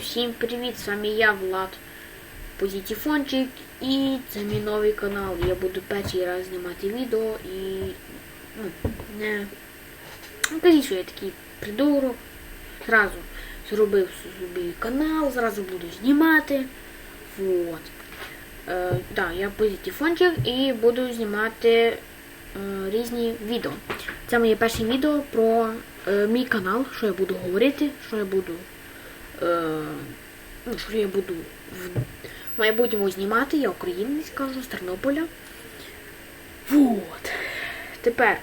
Всім привіт! З вами я, Влад Позитіфончик і це мій новий канал. Я буду перший раз знімати відео і ну, не ну, кажіть, що я такий придурок. Зразу зробив собі канал, зразу буду знімати. Вот. Е, да, я позитіфончик і буду знімати е, різні відео. Це моє перше відео про е, мій канал, що я буду говорити, що я буду що я буду в майбутньому знімати, я українець кажу, з Тернополя. Вот. Тепер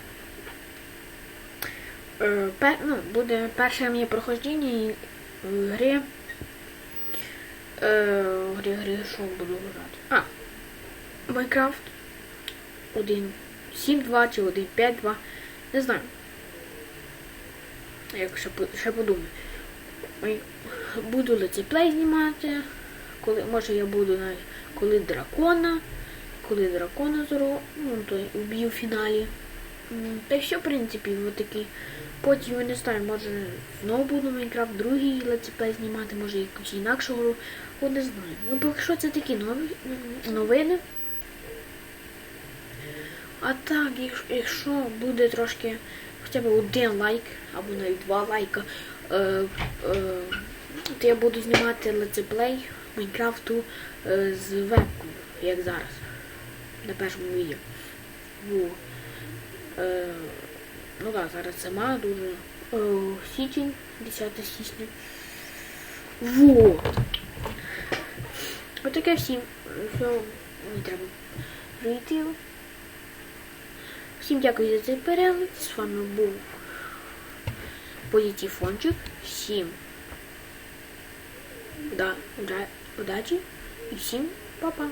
е, пер, ну, буде перше моє проходження в грі. Е, грі, грі, що буду грати? А, Майнкрафт 1.7.2 чи 1.5.2. Не знаю. Як ще, ще подумаю. Буду летсплей знімати. Коли, може я буду навіть коли дракона. Коли дракона зору, ну то вб'ю в фіналі. Та все, в принципі, отакий. Потім я не знаю, може знову буду Майнкрафт другий летсплей знімати, може якусь інакшу гру. От не знаю. Ну поки що це такі нові новини. А так, якщо буде трошки хоча б один лайк, або навіть два лайка, е, е, то я буду знімати летсплей Майнкрафту з вебкою, як зараз. На першому відео. Е, ну так, зараз сама дуже. Е, січень, 10 січня. Вот. Отаке всім. Все, не треба прийти. Всім дякую за цей перегляд. З вами був Позитіфончик. Всім да, удачі і всім па-па.